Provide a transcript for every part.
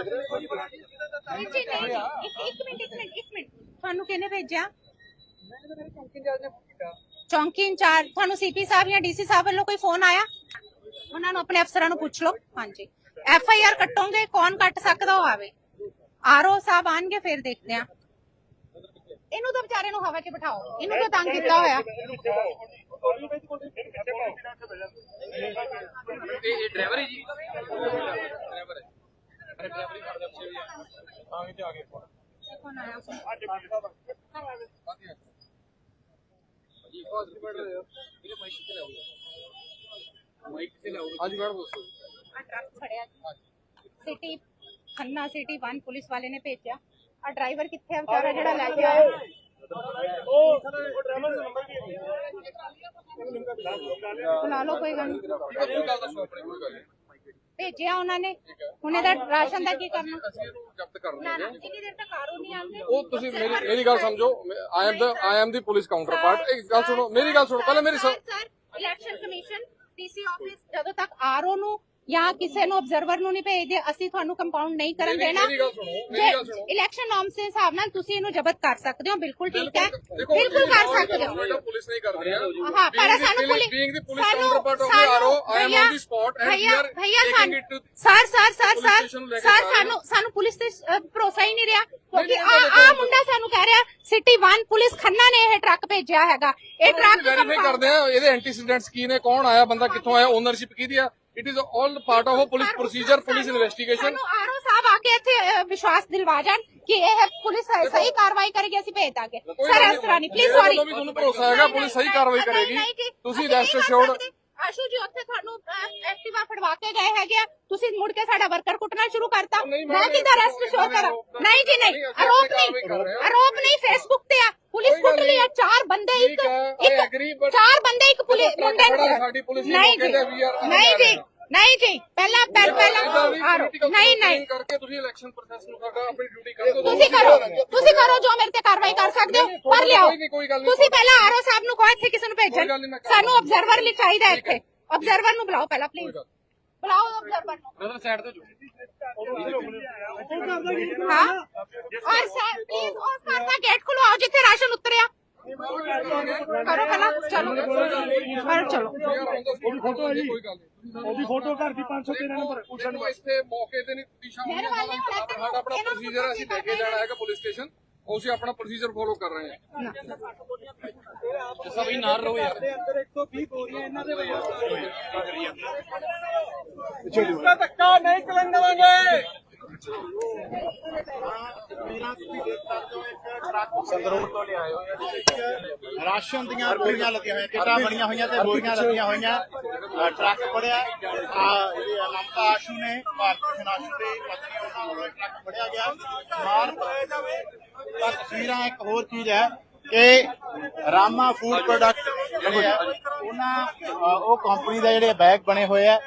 ਜੀ ਨਹੀਂ ਜੀ ਇੱਕ ਇੱਕ ਮਿੰਟ ਇੱਕ ਮਿੰਟ ਇੱਕ ਮਿੰਟ। ਤੁਹਾਨੂੰ ਕਿਹਨੇ ਭੇਜਿਆ? ਚੌਂਕੀ ਇੰਚਾਰਜ, ਤੁਹਾਨੂੰ ਸੀਪੀ ਸਾਹਿਬ ਜਾਂ ਡੀਸੀ ਸਾਹਿਬ ਵੱਲੋਂ ਕੋਈ ਫੋਨ ਆਇਆ? ਉਹਨਾਂ ਨੂੰ ਆਪਣੇ ਅਫਸਰਾਂ ਨੂੰ ਪੁੱਛ ਲਓ। ਹਾਂਜੀ। ਐਫ ਆਈ ਆਰ ਕੱਟੋਗੇ, ਕੌਣ ਕੱਟ ਸਕਦਾ ਉਹ ਆਵੇ। ਆਰਓ ਸਾਹਿਬ ਆਣਗੇ, ਫਿਰ ਦੇਖਦੇ ਆ ਇਹਨੂੰ ਤਾਂ ਵਿਚਾਰੇ ਨੂੰ ਹਵਾ 'ਚ ਬਿਠਾਓ। ਇਹਨੂੰ ਤਾਂ ਤੰਗ ਕੀਤਾ ਹੋਇਆ। ਇਹ ਡਰਾਈਵਰ ਹੈ ਜੀ। ਡਰਾਈਵਰ ਹੈ। ਅਰੇ ਡਰਾਈਵਰ ਹੀ ਕਰਦਾ ਪਿੱਛੇ ਵੀ ਆਗੇ ਤੇ ਆਗੇ ਕੌਣ ਆਇਆ ਜੀ ਫਾਸਟ ਬੈਠ ਰਹੇ ਹੋ ਮੇਰੇ ਮਾਈਕ ਕਿੱਥੇ ਲਾਉਂਗਾ ਮਾਈਕ ਕਿੱਥੇ ਲਾਉਂਗਾ ਹਾਂਜੀ ਮੈਡਮ ਦੱਸੋ ਆ ਟਰੱਕ ਖੜਿਆ ਸਿਟੀ ਖੰਨਾ ਸਿਟੀ 1 ਪੁਲਿਸ ਵਾਲੇ ਨੇ ਭੇਜਿਆ ਆ ਡਰਾਈਵਰ ਕਿੱਥੇ ਆ ਵਿਚਾਰਾ ਜਿਹੜਾ ਲੈ ਕੇ ਆਇਆ ਬੁਲਾ ਲਓ ਕੋਈ ਗੱਲ ਨਹੀਂ ਕੋਈ ਗੱਲ ਦੱਸੋ ਕੋਈ ਗੱਲ ਨਹੀਂ ਭੇਜਿਆ ਉਹਨਾਂ ਨੇ। ਹੁਣ ਇਹਦਾ ਰਾਸ਼ਨ ਦਾ ਕੀ ਕਰਨਾ? ਅਸੀਂ ਇਹਨੂੰ ਜ਼ਬਤ ਕਰ ਨਾ ਲਵਾਂਗੇ ਨਾ ਜਿੰਨੀ ਦੇਰ ਤੱਕ ਆਰੋ ਨਹੀਂ ਆਉਂਦੇ ਉਹ ਤੁਸੀਂ ਮੇਰੀ ਮੇਰੀ ਗੱਲ ਸਮਝੋ। I am the I am the police counter part ਇੱਕ ਗੱਲ ਸੁਣੋ ਮੇਰੀ ਗੱਲ ਸੁਣੋ। ਪਹਿਲਾਂ ਮੇਰੀ sir election commission DC office ਜਦੋਂ ਤੱਕ ਆਰਓ ਨੂੰ ਜਾਂ ਕਿਸੇ ਨੂੰ ਆਬਜ਼ਰਵਰ ਨੂੰ ਨਹੀਂ ਭੇਜਦੇ ਅਸੀਂ ਤੁਹਾਨੂੰ ਕੰਪਾਊਂਡ ਨਹੀਂ ਕਰਨ ਦੇਣਾ। ਇਲੈਕਸ਼ਨ ਨਾਰਮਸ ਦੇ ਹਿਸਾਬ ਨਾਲ ਤੁਸੀਂ ਇਹਨੂੰ ਜ਼ਬਤ ਕਰ ਸਕਦੇ ਹੋ ਬਿਲਕੁਲ ਠੀਕ ਹੈ। ਬਿਲਕੁਲ ਕਰ ਸਕਦੇ ਹੋ। ਪੁਲਿਸ ਨਹੀਂ ਕਰ ਰਹੀ ਹੈ। ਪਰ ਸਾਨੂੰ police I am on the spot and ਵੀ ਭਈਆ ਸਾਨੂੰ ਸਰ ਸਰ ਸਰ ਸਰ ਸਾਨੂੰ ਸਾਨੂੰ ਪੁਲਿਸ ਤੇ ਭਰੋਸਾ ਹੀ ਨਹੀਂ ਰਿਹਾ। ਕਿਉਂਕਿ ਆ ਆ ਮੁੰਡਾ ਸਾਨੂੰ ਕਹਿ ਰਿਹਾ ਸਿਟੀ 1 ਪੁਲਿਸ ਖੰਨਾ ਨੇ ਇਹ ਟਰੱਕ ਭੇਜਿਆ ਹੈਗਾ। ਇਹ ਟਰੱਕ ਵੈਰੀਫਾਈ ਕਰਦੇ ਆ ਇਹਦੇ ਐਂਟੀਸੀਡੈਂਟਸ ਕੀ ਨੇ ਕੌਣ ਆਇਆ ਬੰਦਾ ਕਿੱਥੋਂ ਆਇਆ ਓਨਰਸ਼ਿਪ ਕਿਹਦੀ ਆ? It is all part of police procedure police investigation ਸਾਨੂੰ ਆਰਓ ਸਾਹਿਬ ਆ ਕੇ ਇੱਥੇ ਵਿਸ਼ਵਾਸ ਦਿਲਵਾ ਜਾਣ ਕਿ ਇਹ ਪੁਲਿਸ ਸਹੀ ਕਾਰਵਾਈ ਕਰੇਗੀ ਅਸੀਂ ਭੇਜ ਦਾਂਗੇ ਸਰ ਇਸ ਤਰ੍ਹਾਂ ਨਹੀਂ ਪਲੀਜ਼ ਸੌਰੀ ਤੁਹਾਨੂੰ ਭਰੋਸਾ ਹੈਗਾ ਪੁਲਿਸ ਸਹੀ ਕਾਰਵਾਈ ਕਰੇਗੀ ਤੁਸੀਂ ਰੈਸਟ ਅਸ਼ੋਰਡ ਆਸ਼ੂ ਜੀ ਉੱਥੇ ਤੁਹਾਨੂੰ ਐਕਟਿਵਾ ਫੜਵਾ ਕੇ ਗਏ ਹੈਗੇ ਆ। ਤੁਸੀਂ ਮੁੜ ਕੇ ਸਾਡਾ ਵਰਕਰ ਕੁੱਟਣਾ ਸ਼ੁਰੂ ਕਰਤਾ। ਮੈਂ ਕਿਦਾਂ ਰੈਸਟ ਸ਼ੋ ਕਰਾਂ? ਨਹੀਂ, ਜੀ ਨਹੀਂ। ਆਰੋਪ ਨਹੀਂ। ਆਰੋਪ ਨਹੀਂ ਫੇਸਬੁੱਕ ਤੇ ਆ। ਪੁਲਿਸ ਕੁੱਟ ਰਹੀ ਆ। ਚਾਰ ਬੰਦੇ ਇੱਕ ਚਾਰ ਬੰਦੇ ਇੱਕ ਪੁਲਿਸ ਮੁੰਡੇ ਨਹੀਂ ਜੀ। ਨਹੀਂ। ਨਹੀਂ ਜੀ ਪਹਿਲਾਂ ਪਹਿਲਾਂ ਪਹਿਲਾਂ ਆਰੋ। ਨਹੀਂ ਨਹੀਂ। ਕਰਕੇ ਤੁਸੀਂ ਇਲੈਕਸ਼ਨ ਪ੍ਰੋਸੈਸ ਨੂੰ ਸਾਡਾ ਆਪਣੀ ਡਿਊਟੀ ਕਰ ਦਿਓ। ਤੁਸੀਂ ਕਰੋ ਤੁਸੀਂ ਕਰੋ ਜੋ ਮੇਰੇ ਤੇ ਕਾਰਵਾਈ ਕਰ ਸਕਦੇ ਹੋ ਪਰ ਲਿਆਓ। ਤੁਸੀਂ ਪਹਿਲਾਂ ਆਰਓ ਸਾਹਿਬ ਨੂੰ ਕਹੋ ਇੱਥੇ ਕਿਸੇ ਨੂੰ ਭੇਜਣ। ਸਾਨੂੰ। ਆਬਜ਼ਰਵਰ ਲਈ ਚਾਹੀਦਾ ਹੈ। ਇੱਥੇ। ਆਬਜ਼ਰਵਰ ਨੂੰ ਬੁਲਾਓ ਪਹਿਲਾਂ ਪਲੀਜ਼। ਬੁਲਾਓ ਆਬਜ਼ਰਵਰ ਨੂੰ। ਬ੍ਰਦਰ ਸਾਈਡ ਤੇ ਹਾਂ? ਔਰ ਸਰ ਪਲੀਜ਼ ਉਸ ਘਰ ਦਾ ਗੇਟ ਖੁਲਵਾਓ ਜਿੱਥੇ ਰਾਸ਼ਨ ਉਤਰਿਆ। ਕਰੋ ਪਹਿਲਾਂ ਚਲੋ। ਪਰ ਚਲੋ। ਉਹਦੀ ਫੋਟੋ ਹੈ ਜੀ ਕੋਈ ਗੱਲ ਫੋਟੋ ਘਰ ਦੀ 513 ਨੰਬਰ ਪੁੱਛਣ ਨੂੰ ਇੱਥੇ ਮੌਕੇ ਤੇ ਨਹੀਂ ਦਿਸ਼ਾ ਹੋਣੀ ਸਾਡਾ ਆਪਣਾ ਪ੍ਰੋਸੀਜਰ ਅਸੀਂ ਲੈ ਕੇ ਜਾਣਾ ਹੈਗਾ ਪੁਲਿਸ ਸਟੇਸ਼ਨ। ਉਸੇ ਆਪਣਾ ਪ੍ਰੋਸੀਜਰ ਫੋਲੋ ਕਰ ਰਹੇ ਹਾਂ। ਸਭ ਹੀ ਨਾਲ ਰਹੋ ਯਾਰ। ਅੰਦਰ 120 ਗੋਲੀਆਂ ਇਹਨਾਂ ਦੇ ਵਜ੍ਹਾ ਨਾਲ ਧੱਕਾ ਨਹੀਂ ਕਰਨ ਰਾਸ਼ਨ ਦੀਆਂ ਬੋਰੀਆਂ ਲੱਗੀਆਂ ਹੋਈਆਂ, ਕਿੱਟਾਂ ਬਣੀਆਂ ਹੋਈਆਂ ਤੇ ਬੋਰੀਆਂ ਲੱਗੀਆਂ ਹੋਈਆਂ। ਟਰੱਕ ਫੜਿਆ, ਆ, ਇਹ ਮਮਤਾ ਆਸ਼ੂ ਨੇ, ਭਾਰਤ ਭੂਸ਼ਣ ਆਸ਼ੂ ਦੇ ਪਤਨੀ ਉਹਨਾਂ ਵੱਲੋਂ ਟਰੱਕ ਫੜਿਆ ਗਿਆ। ਮਾਰ ਤਾਂ ਤਸਵੀਰਾਂ ਇੱਕ ਹੋਰ ਚੀਜ਼ ਹੈ ਕਿ ਰਾਮਾ ਫੂਡ ਪ੍ਰੋਡਕਟ ਜਿਹੜੇ ਆ, ਉਹਨਾਂ ਉਹ ਕੰਪਨੀ ਦਾ ਜਿਹੜੇ ਬੈਗ ਬਣੇ ਹੋਏ ਆ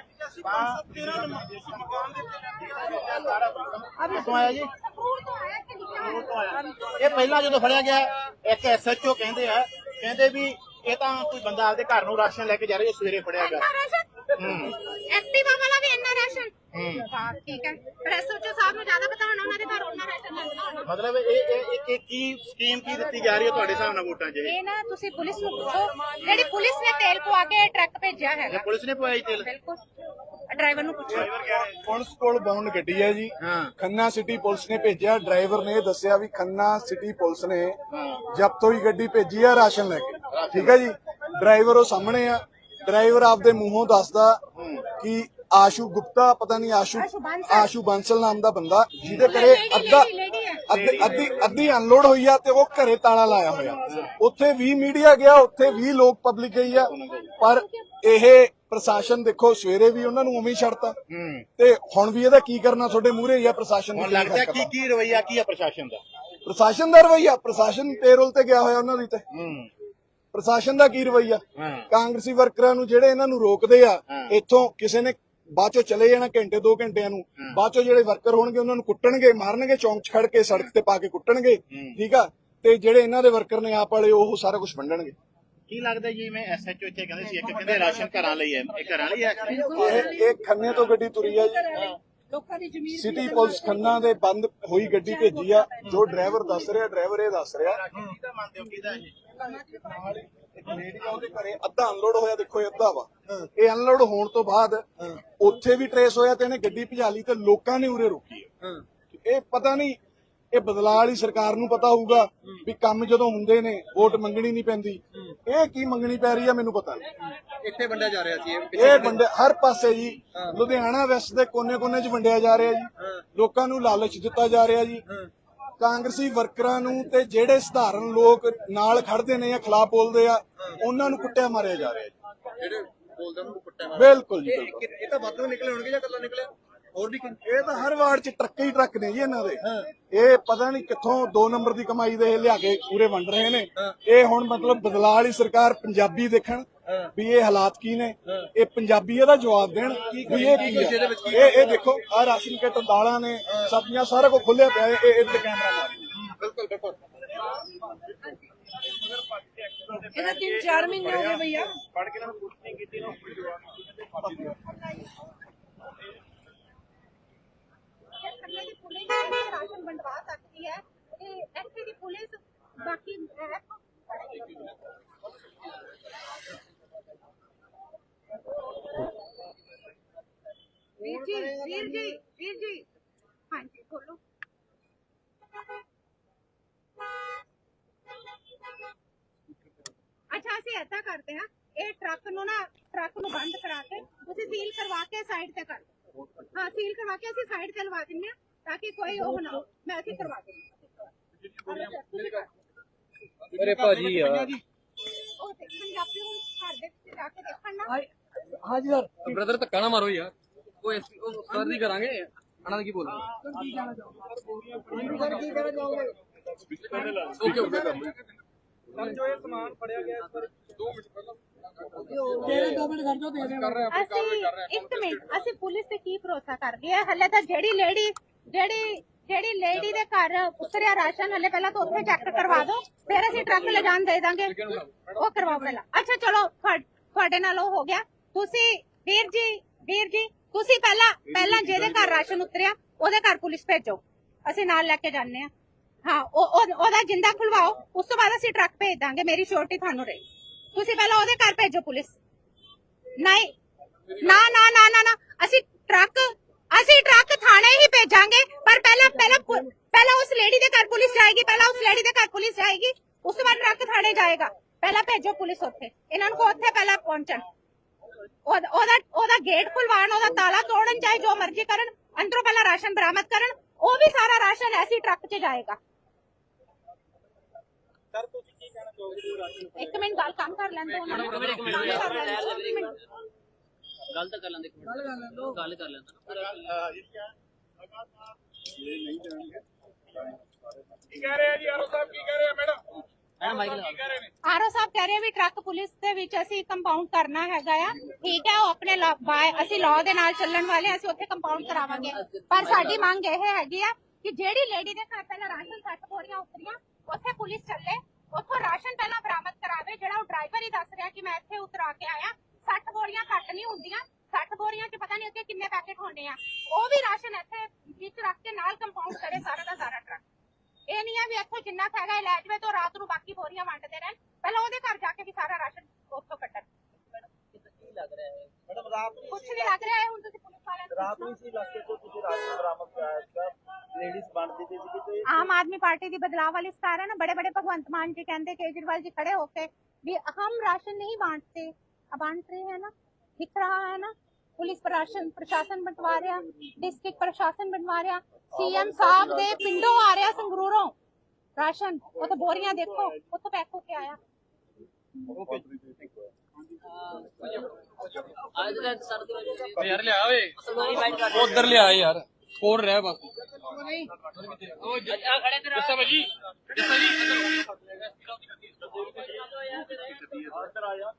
ਕਿੱਥੋਂ ਆਇਆ ਜੀ। ਇਹ ਪਹਿਲਾਂ ਜਦੋਂ ਫੜਿਆ ਗਿਆ ਇੱਕ ਐਸਐਚਓ ਕਹਿੰਦੇ ਆ ਕਹਿੰਦੇ ਵੀ ਇਹ ਤਾਂ ਕੋਈ ਬੰਦਾ ਆਪਦੇ ਘਰ ਨੂੰ ਰਾਸ਼ਨ ਲੈ ਕੇ ਜਾ ਰਿਹਾ ਸਵੇਰੇ ਫੜਿਆ ਗਿਆ। ਐਕਟਿਵਾ ਵਾਲਾ ਹੂੰ। ਹਾਂ ਠੀਕ ਹੈ। ਪਰ ਐਸਓਚਓ ਸਾਹਿਬ ਨੂੰ ਜ਼ਿਆਦਾ ਪਤਾ ਹੋਣਾ ਉਹਨਾਂ ਦੇ ਘਰ ਉਹਨਾਂ ਰਾਸ਼ਨ ਲੱਗਦਾ ਹੋਣਾ। ਮਤਲਬ ਇਹ ਇਹ ਇਹ- ਇਹ ਕੀ ਸਕੀਮ ਕੀ ਦਿੱਤੀ ਜਾ ਰਹੀ ਹੈ ਤੁਹਾਡੇ ਹਿਸਾਬ ਨਾਲ ਵੋਟਾਂ 'ਚ ਇਹ? ਇਹ ਨਾ ਤੁਸੀਂ ਪੁਲਿਸ ਨੂੰ ਪੁੱਛੋ ਜਿਹੜੀ ਪੁਲਿਸ ਨੇ ਤੇਲ ਪਵਾ ਕੇ ਇਹ ਟਰੱਕ ਭੇਜਿਆ ਇਹ ਹੈਗਾ ਪੁਲਿਸ ਨੇ ਪਵਾਈ ਤੇਲ? ਬਿਲਕੁਲ। ਡਰਾਈਵਰ ਨੂੰ ਪੁੱਛੋ। ਪੁਲਿਸ ਕੋਲ ਬਾਉਂਡ ਗੱਡੀ ਹੈ ਜੀ। ਹਾਂ। ਖੰਨਾ ਸਿਟੀ ਪੁਲਿਸ ਨੇ ਭੇਜਿਆ। ਡਰਾਈਵਰ ਨੇ ਇਹ ਦੱਸਿਆ ਵੀ ਖੰਨਾ ਸਿਟੀ ਪੁਲਿਸ ਨੇ ਜਬ ਤੋਂ ਹੀ ਗੱਡੀ ਭੇਜੀ ਆ ਰਾਸ਼ਨ ਲੈ ਕੇ। ਠੀਕ ਹੈ ਜੀ? ਡਰਾਈਵਰ ਉਹ ਸਾਹਮਣੇ ਆ। ਡਰਾਈਵਰ ਆਪਦੇ ਮੂੰਹੋਂ ਦੱਸਦਾ ਕਿ ਆਸ਼ੂ ਗੁਪਤਾ ਪਤਾ ਨਹੀਂ ਆਸ਼ੂ ਆਸ਼ੂ ਬਾਂਸਲ। ਨਾਮ ਦਾ ਬੰਦਾ ਜਿਹਦੇ ਘਰੇ ਅੱਧਾ। ਅੱਧੀ ਅੱਧੀ ਅਨਲੋਡ ਹੋਈ ਆ ਤੇ ਉਹ ਘਰੇ ਤਾਲਾ ਲਾਇਆ ਹੋਇਆ। ਉੱਥੇ ਵੀ ਮੀਡੀਆ ਗਿਆ ਉੱਥੇ ਵੀ ਲੋਕ ਪਬਲਿਕ ਗਈ ਆ। ਪਰ ਇਹ ਪ੍ਰਸ਼ਾਸਨ ਦੇਖੋ ਸਵੇਰੇ ਵੀ ਉਹਨਾਂ ਨੂੰ ਉਵੇਂ ਛੱਡਤਾ। ਤੇ ਹੁਣ ਵੀ ਇਹਦਾ ਕੀ ਕਰਨਾ ਤੁਹਾਡੇ ਮੂਹਰੇ ਹੀ ਆ ਪ੍ਰਸ਼ਾਸਨ ਨੂੰ ਲੱਗਦਾ ਕੀ ਕੀ ਰਵਈਆ ਕੀ ਹੈ ਪ੍ਰਸ਼ਾਸਨ ਦਾ? ਪ੍ਰਸ਼ਾਸਨ ਦਾ ਰਵਈਆ ਪ੍ਰਸ਼ਾਸਨ ਪੇਰੋਲ ਤੇ ਗਿਆ ਹੋਇਆ ਉਹਨਾਂ ਦੀ ਤੇ। ਪ੍ਰਸ਼ਾਸਨ ਦਾ ਕੀ ਰਵਈਆ? ਕਾਂਗਰਸੀ ਵਰਕਰਾਂ ਨੂੰ ਜਿਹੜੇ ਇਹਨਾਂ ਨੂੰ ਰੋਕਦੇ ਆ। ਇੱਥੋਂ ਕਿਸੇ ਨੇ ਬਾਅਦ ਚੋਂ ਚਲੇ ਜਾਣਾ ਘੰਟੇ ਦੋ ਘੰਟਿਆਂ ਨੂੰ। ਬਾਅਦ ਚੋਂ ਜਿਹੜੇ ਵਰਕਰ ਹੋਣਗੇ ਉਹਨਾਂ ਨੂੰ ਕੁੱਟਣਗੇ ਮਾਰਨਗੇ ਚੌਂਕ 'ਚ ਖੜ ਕੇ ਸੜਕ ਤੇ ਪਾ ਕੇ ਕੁੱਟਣਗੇ। ਠੀਕ ਆ? ਤੇ ਜਿਹੜੇ ਇਹਨਾਂ ਦੇ ਵਰਕਰ ਨੇ ਆਪ ਵਾਲੇ ਉਹ ਸਾਰਾ ਕੁਝ ਵੰਡਣਗੇ। ਕੀ ਲੱਗਦਾ ਜੀ ਮੈਂ ਐਸਐਚਓ ਇੱਥੇ ਕਹਿੰਦੇ ਸੀ ਇੱਕ ਕਹਿੰਦੇ ਰਾਸ਼ਨ ਘਰਾਂ ਲਈ ਹੈ ਇਹ ਘਰਾਂ ਲਈ ਹੈ? ਇਹ ਇਹ ਖੰਨੇ ਤੋਂ ਗੱਡੀ ਤੁਰੀ ਆ ਜੀ। ਲੋਕਾਂ ਦੀ ਜ਼ਮੀਰ ਸਿਟੀ ਪੁਲਿਸ ਖੰਨਾ ਦੇ ਬੰਦ ਹੋਈ ਗੱਡੀ ਭੇਜੀ ਆ ਜੋ ਡਰਾਈਵਰ ਦੱਸ ਰਿਹਾ ਡਰਾਈਵਰ ਇਹ ਦੱਸ ਰਿਹਾ। ਕਿਹਦਾ ਮੰਨਦੇ ਹੋ ਕਿਹਦਾ ਇਹ ਨਾਲ ਹੀ ਇੱਕ ਲੇਡੀ ਆ ਉਹਦੇ ਘਰੇ ਅੱਧਾ ਅਨਲੋਡ ਹੋਇਆ ਦੇਖੋ ਇਹ ਅੱਧਾ ਵਾ। ਇਹ ਅਨਲੋਡ ਹੋਣ ਤੋਂ ਬਾਅਦ ਉੱਥੇ ਵੀ ਟਰੇਸ ਹੋਇਆ ਤੇ ਇਹਨੇ ਗੱਡੀ ਭਜਾ ਲਈ ਤੇ ਲੋਕਾਂ ਨੇ ਉਰੇ ਰੋਕੀ ਹੈ। ਇਹ ਪਤਾ ਨਹੀਂ ਇਹ ਬਦਲਾਅ ਵਾਲੀ ਸਰਕਾਰ ਨੂੰ ਪਤਾ ਹੋਊਗਾ ਵੀ ਕੰਮ ਜਦੋਂ ਹੁੰਦੇ ਨੇ ਵੋਟ ਮੰਗਣੀ ਨਹੀਂ ਪੈਂਦੀ। ਇਹ ਕੀ ਮੰਗਣੀ ਪੈ ਰਹੀ ਆ ਮੈਨੂੰ ਪਤਾ ਨਹੀਂ। ਇੱਥੇ ਵੰਡਿਆ ਜਾ ਰਿਹਾ ਸੀ ਇਹ ਵੰਡੇ ਹਰ ਪਾਸੇ ਜੀ। ਲੁਧਿਆਣਾ ਵੈਸਟ ਦੇ ਕੋਨੇ-ਕੋਨੇ 'ਚ ਵੰਡਿਆ ਜਾ ਰਿਹਾ ਜੀ। ਲੋਕਾਂ ਨੂੰ ਲਾਲਚ ਦਿੱਤਾ ਜਾ ਰਿਹਾ ਜੀ। ਕਾਂਗਰਸੀ ਵਰਕਰਾਂ ਨੂੰ ਤੇ ਜਿਹੜੇ ਸਧਾਰਨ ਲੋਕ ਨਾਲ ਖੜਦੇ ਨੇ ਜਾਂ ਖਿਲਾਫ ਬੋਲਦੇ ਆ ਉਹਨਾਂ ਨੂੰ ਕੁੱਟਿਆ ਮਾਰਿਆ ਜਾ ਰਿਹਾ ਜੀ। ਜਿਹੜੇ ਬੋਲਦੇ ਉਹਨੂੰ ਕੁੱਟਿਆ ਬਿਲਕੁਲ ਜੀ ਬਿਲਕੁਲ। ਇਹ ਤਾਂ ਵਾਧੂ ਨਿਕਲੇ ਹੋਣਗੇ ਜਾਂ ਕੱਲਾ ਨਿਕਲਿਆ? ਹੋਰ ਵੀ ਇਹ ਤਾਂ ਹਰ ਵਾਰਡ 'ਚ ਟਰੱਕੇ ਹੀ ਟਰੱਕ ਨੇ ਜੀ ਇਹਨਾਂ ਦੇ। ਇਹ ਪਤਾ ਨਹੀਂ ਕਿੱਥੋਂ 2 ਨੰਬਰ ਦੀ ਕਮਾਈ ਦੇ ਲਿਆ ਕੇ ਪੂਰੇ ਵੰਡ ਰਹੇ ਨੇ। ਇਹ ਹੁਣ ਮਤਲਬ ਬਦਲਾਅ ਵਾਲੀ ਸਰਕਾਰ ਪੰਜਾਬੀ ਦੇਖਣ ਵੀ ਇਹ ਹਾਲਾਤ ਕੀ ਨੇ। ਇਹ ਪੰਜਾਬੀ ਇਹਦਾ ਜਵਾਬ ਦੇਣ ਵੀ ਇਹ ਕੀ ਇਹ ਇਹ ਦੇਖੋ ਆ ਰਾਸ਼ਨ ਕਿੱਟ ਦਾਲਾਂ ਨੇ ਸਬਜ਼ੀਆਂ ਸਾਰਾ ਕੁਝ ਖੁੱਲਿਆ ਪਿਆ ਇਹ ਇੱਥੇ ਕੈਮਰਾ ਮਾਰ ਬਿਲਕੁਲ ਬਿਲਕੁਲ। ਇਹਦਾ 3-4 ਮਹੀਨੇ ਹੋ ਗਏ ਭਈਆ। ਪੜ ਕੇ ਨੂੰ ਪੁੱਛ ਨਹੀਂ ਕੀਤੀ ਨਾ ਖੰਨੇ ਦੀ ਪੁਲਿਸ ਇੱਥੇ ਰਾਸ਼ਨ ਵੰਡਵਾ ਸਕਦੀ ਹੈ ਤੇ ਇੱਥੇ ਦੀ ਪੁਲਿਸ ਬਾਕੀ ਐਪ ਵੀਰ ਜੀ ਵੀਰ ਜੀ ਵੀਰ ਜੀ ਹਾਂਜੀ ਬੋਲੋ ਅੱਛਾ ਅਸੀਂ ਏਦਾਂ ਕਰਦੇ ਹਾਂ ਇਹ ਟਰੱਕ ਨੂੰ ਨਾ ਟਰੱਕ ਨੂੰ ਬੰਦ ਕਰਾ ਕੇ ਤੁਸੀਂ ਸੀਲ ਕਰਵਾ ਕੇ ਸਾਈਡ ਤੇ ਕਰ ਦਿਓ ਹਾਂ ਸੀਲ ਕਰਵਾ ਕੇ ਅਸੀਂ ਸਾਈਡ ਤੇ ਲਵਾ ਦਿੰਨੇ ਆ ਤਾਂ ਕਿ ਕੋਈ ਉਹ ਨਾ ਹੋ। ਮੈਂ ਅਸੀਂ ਕਰਵਾ ਦਿੰਦੀ ਅਰੇ ਭਾਜੀ ਯਾਰ ਉਹ ਤੇ ਪੰਜਾਬੀ ਹੁਣ ਘਰ ਦੇ ਵਿੱਚ ਜਾ ਕੇ ਦੇਖਣ ਨਾ। ਹਾਂਜੀ ਸਰ ਬ੍ਰਦਰ ਧੱਕਾ ਨਾ ਮਾਰੋ ਯਾਰ। ਉਹ ਐਸਪੀ ਉਹ ਸਰ ਦੀ ਕਰਾਂਗੇ। ਅਣਾ ਕੀ ਬੋਲਣਾ? Okay okay. ਜੋ ਇਹ ਸਮਾਨ ਫੜਿਆ ਗਿਆ ਇਸ ਪਰ 2 ਮਿੰਟ ਪਹਿਲਾਂ ਕਰ ਰਹੇ ਆ ਅਸੀਂ ਇੱਕ ਮਿੰਟ ਅਸੀਂ ਪੁਲਿਸ ਤੇ ਕੀ ਭਰੋਸਾ ਕਰਦੇ ਆ? ਹਲੇ ਤਾਂ ਜਿਹੜੀ ਲੇਡੀ ਜਿਹੜੀ ਜਿਹੜੀ ਲੇਡੀ ਦੇ ਘਰ ਉਤਰਿਆ ਰਾਸ਼ਨ ਹਲੇ ਪਹਿਲਾਂ ਤਾਂ ਉੱਥੇ ਚੈੱਕ ਕਰਵਾ ਦਿਓ, ਫਿਰ ਅਸੀਂ ਟਰੱਕ ਲਿਜਾਣ ਦੇ ਦਾਂਗੇ। ਉਹ ਕਰਵਾਓ ਪਹਿਲਾਂ। ਅੱਛਾ, ਚਲੋ ਤੁਹਾਡੇ ਨਾਲ ਉਹ ਹੋ ਗਿਆ। ਤੁਸੀਂ, ਵੀਰ ਜੀ ਵੀਰ ਜੀ, ਤੁਸੀਂ ਪਹਿਲਾਂ ਪਹਿਲਾਂ ਜਿਹਦੇ ਘਰ ਰਾਸ਼ਨ ਉਤਰਿਆ, ਉਹਦੇ ਘਰ ਪੁਲਿਸ ਭੇਜੋ। ਅਸੀਂ ਨਾਲ ਲੈ ਕੇ ਜਾਂਦੇ ਆ ਹਾਂ, ਉਹ ਉਹਦਾ ਜਿੰਦਾ ਖੁਲਵਾਓ, ਉਸ ਤੋਂ ਬਾਅਦ ਅਸੀਂ ਟਰੱਕ ਭੇਜ ਦਾਂਗੇ, ਮੇਰੀ ਸ਼ੋਰਟੀ ਤੁਹਾਨੂੰ ਰਹੀ। ਤੁਸੀਂ ਪਹਿਲਾਂ ਉਹਦੇ ਘਰ ਭੇਜੋ ਪੁਲਿਸ। ਨਹੀਂ, ਨਾ ਨਾ ਨਾ ਨਾ ਅਸੀਂ ਟਰੱਕ ਅਸੀਂ ਟਰੱਕ ਥਾਣੇ ਹੀ ਭੇਜਾਂਗੇ ਪਰ ਪਹਿਲਾਂ ਪਹਿਲਾਂ ਪਹਿਲਾਂ ਉਸ ਲੇਡੀ ਦੇ ਘਰ ਪੁਲਿਸ ਜਾਏਗੀ ਪਹਿਲਾਂ ਉਸ ਲੇਡੀ ਦੇ ਘਰ ਪੁਲਿਸ ਜਾਏਗੀ ਉਸ ਤੋਂ ਬਾਅਦ ਟਰੱਕ ਥਾਣੇ ਜਾਏਗਾ। ਪਹਿਲਾਂ ਭੇਜੋ ਪੁਲਿਸ ਉੱਥੇ ਇਹਨਾਂ ਨੂੰ ਉੱਥੇ ਪਹਿਲਾਂ ਪਹੁੰਚਣ। ਉਹਦਾ ਉਹਦਾ ਉਹਦਾ ਗੇਟ ਖੁਲਵਾਉਣ ਉਹਦਾ ਤਾਲਾ ਤੋੜਨ ਚਾਹੇ ਜੋ ਮਰਜ਼ੀ ਕਰਨ ਅੰਦਰੋਂ ਪਹਿਲਾਂ ਰਾਸ਼ਨ ਬਰਾਮਦ ਕਰਨ ਉਹ ਵੀ ਸਾਰਾ ਰਾਸ਼ਨ ਐਸੀ ਟਰੱਕ 'ਚ ਜਾਏਗਾ। ਸਰ ਤੁਸੀਂ ਕੀ ਕਹਿਣਾ ਚਾਹੋਗੇ? ਜੀ ਰਾਸ਼ਨ ਇੱਕ ਮਿੰਟ ਗੱਲ ਕੰਮ ਕਰ ਲੈਂਦੇ ਉਹਨਾਂ ਨੂੰ। ਕੰਮ ਕਰ ਲੈਣ ਦਿਓ, ਇੱਕ ਮਿੰਟ। ਗੱਲ ਤਾਂ ਕਰ ਲੈਂਦੇ ਗੱਲ ਕਰ ਲੈਂਦਾ ਕੀ ਕਹਿ ਰਹੇ ਆ ਜੀ ਆਰੋ ਸਾਹਿਬ ਕੀ ਕਹਿ ਰਹੇ ਆ ਮੈਡਮ ਐਨ ਮਾਈਕ ਲਗਾ ਆਰਓ ਸਾਹਿਬ ਕਹਿ ਰਹੇ ਆ ਵੀ ਟਰੱਕ ਪੁਲਿਸ ਦੇ ਵਿੱਚ ਅਸੀਂ ਕੰਪਾਊਂਡ ਕਰਨਾ ਹੈਗਾ ਆ ਠੀਕ ਹੈ ਉਹ ਆਪਣੇ ਲਾ- ਬਾਏ- ਅਸੀਂ ਲਾਅ ਦੇ ਨਾਲ ਚੱਲਣ ਵਾਲੇ ਹਾਂ, ਅਸੀਂ ਉੱਥੇ ਕੰਪਾਊਂਡ ਕਰਾਵਾਂਗੇ ਪਰ ਸਾਡੀ ਮੰਗ ਇਹ ਹੈਗੀ ਆ ਕਿ ਜਿਹੜੀ ਲੇਡੀ ਦੇ ਘਰ ਪਹਿਲਾਂ ਰਾਸ਼ਨ ਸੱਟ ਬੋਰੀਆਂ ਉਤਰੀਆਂ ਉੱਥੇ ਪੁਲਿਸ ਚੱਲੇ ਉੱਥੋਂ ਰਾਸ਼ਨ ਪਹਿਲਾਂ ਬਰਾਮਦ ਕਰਾਵੇ ਜਿਹੜਾ ਉਹ ਡਰਾਈਵਰ ਹੀ ਦੱਸ ਰਿਹਾ ਕਿ ਮੈਂ ਇੱਥੇ ਉਤਰਾ ਕੇ ਆਇਆ 60 ਬੋਰੀਆਂ ਘੱਟ ਨਹੀਂ ਹੁੰਦੀਆਂ। 60 ਬੋਰੀਆਂ 'ਚ ਪਤਾ ਨਹੀਂ ਅੱਗੇ ਕਿੰਨੇ ਪੈਕੇਟ ਹੋਣੇ ਆ। ਉਹ ਵੀ ਰਾਸ਼ਨ ਇੱਥੇ ਵਿੱਚ ਰੱਖ ਕੇ ਨਾਲ ਕੰਪਾਊਂਡ ਕਰੇ ਸਾਰਾ ਦਾ ਸਾਰਾ ਟਰੱਕ। ਇਹ ਨਹੀਂ ਆ ਵੀ ਇੱਥੇ ਜਿੰਨਾ ਖਾਗਾ ਲੈ ਜਵੇ ਤੋਂ ਰਾਤ ਨੂੰ ਬਾਕੀ ਬੋਰੀਆਂ ਵੰਡਦੇ ਰਹਿਣ। ਪਹਿਲਾਂ ਉਹਦੇ ਘਰ ਜਾ ਕੇ ਵੀ ਸਾਰਾ ਰਾਸ਼ਨ ਉੱਥੋਂ ਕੱਟਣ ਲੱਗ ਰਿਹਾ ਹੈ ਮੈਡਮ ਰਾਤ ਨੂੰ ਕੁਝ ਨਹੀਂ ਲੱਗ ਰਿਹਾ ਹੈ ਹੁਣ ਤੁਸੀਂ ਪੁਲਿਸ ਵਾਲਿਆਂ ਨੂੰ ਰਾਤ ਨੂੰ ਇਸ ਇਲਾਕੇ ਤੋਂ ਤੁਸੀਂ ਰਾਸ਼ਨ ਬਰਾਮਦ ਕਰਾਇਆ ਸੀ ਕਿ ਆਮ ਆਦਮੀ ਪਾਰਟੀ ਦੀ ਬਦਲਾਅ ਵਾਲੀ ਸਟਾਰ ਹੈ ਨਾ ਬੜੇ ਬੜੇ ਭਗਵੰਤ ਮਾਨ ਜੀ ਕਹਿੰਦੇ ਕੇਜਰੀਵਾਲ ਜੀ ਖੜੇ ਹੋ ਕੇ ਵੀ ਹਮ ਰਾਸ਼ਨ ਨਹੀਂ ਬਾंटते अब बांट रहे हैं ना दिख रहा है ना पुलिस प्रशासन प्रशासन बंटवा रहा डिस्ट्रिक्ट प्रशासन बंटवा रहा सीएम साहब ਦੇ ਪਿੰਡੋਂ ਆ ਰਿਹਾ ਸੰਗਰੂਰੋਂ ਰਾਸ਼ਨ ਉੱਥੇ ਬੋਰੀਆਂ ਦੇਖੋ ਉੱਥੋਂ ਪੈਕ ਹੋ ਕੇ ਆਇਆ ਅੱਜ ਦਾ ਸਰ ਦੀ ਯਾਰ ਲਿਆ ਓਏ ਸਲਮਾਨੀ ਬਾਈਟ ਕਰ ਉਧਰ ਲਿਆ ਯਾਰ ਕੋਲ ਰਹਿ ਬਸ ਆ ਖੜੇ ਤੇ ਦੱਸੋ ਭਾਜੀ ਦੱਸੋ ਜੀ ਅੰਦਰ ਆ ਜਾ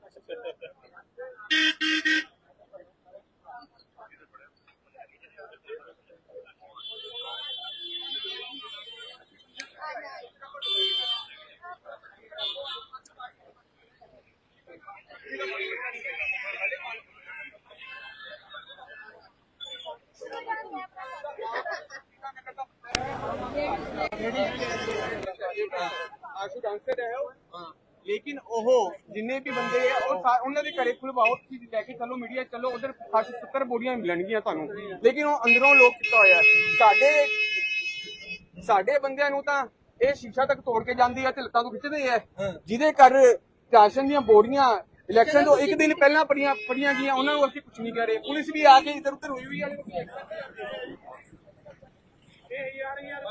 ਆਸ਼ੂ ਲੇਕਿਨ ਉਹ ਜਿੰਨੇ ਵੀ ਬੰਦੇ ਆ ਉਹ ਉਹਨਾਂ ਦੇ ਘਰੇ ਖੁਲਵਾਓ ਚੀਜ਼ ਲੈ ਕੇ ਚੱਲੋ ਮੀਡੀਆ ਚੱਲੋ ਉਧਰ 60 70 ਬੋਰੀਆਂ ਮਿਲਣਗੀਆਂ ਤੁਹਾਨੂੰ। ਲੇਕਿਨ ਉਹ ਅੰਦਰੋਂ ਲੋਕ ਕੀਤਾ ਹੋਇਆ? ਸਾਡੇ ਸਾਡੇ ਬੰਦਿਆਂ ਨੂੰ ਤਾਂ ਇਹ ਸ਼ੀਸ਼ਾ ਤੱਕ ਤੋੜ ਕੇ ਜਾਂਦੀ ਹੈ ਤੇ ਲੱਤਾਂ ਤੋਂ ਖਿੱਚਦੇ ਆ। ਜਿਹਦੇ ਕਰ ਰਾਸ਼ਨ ਦੀਆਂ ਬੋਰੀਆਂ ਇਲੈਕਸ਼ਨ ਤੋਂ ਇੱਕ ਦਿਨ ਪਹਿਲਾਂ ਪੜੀਆਂ ਪੜੀਆਂ ਗਈਆਂ, ਉਹਨਾਂ ਨੂੰ ਅਸੀਂ ਕੁਝ ਨਹੀਂ ਕਹਿ ਰਹੇ। ਪੁਲਿਸ ਵੀ ਆ ਕੇ ਇੱਧਰ ਉੱਧਰ ਹੋਈ ਹੋਈ ਆ ਇਹ ਯਾਰ ਯਾਰ।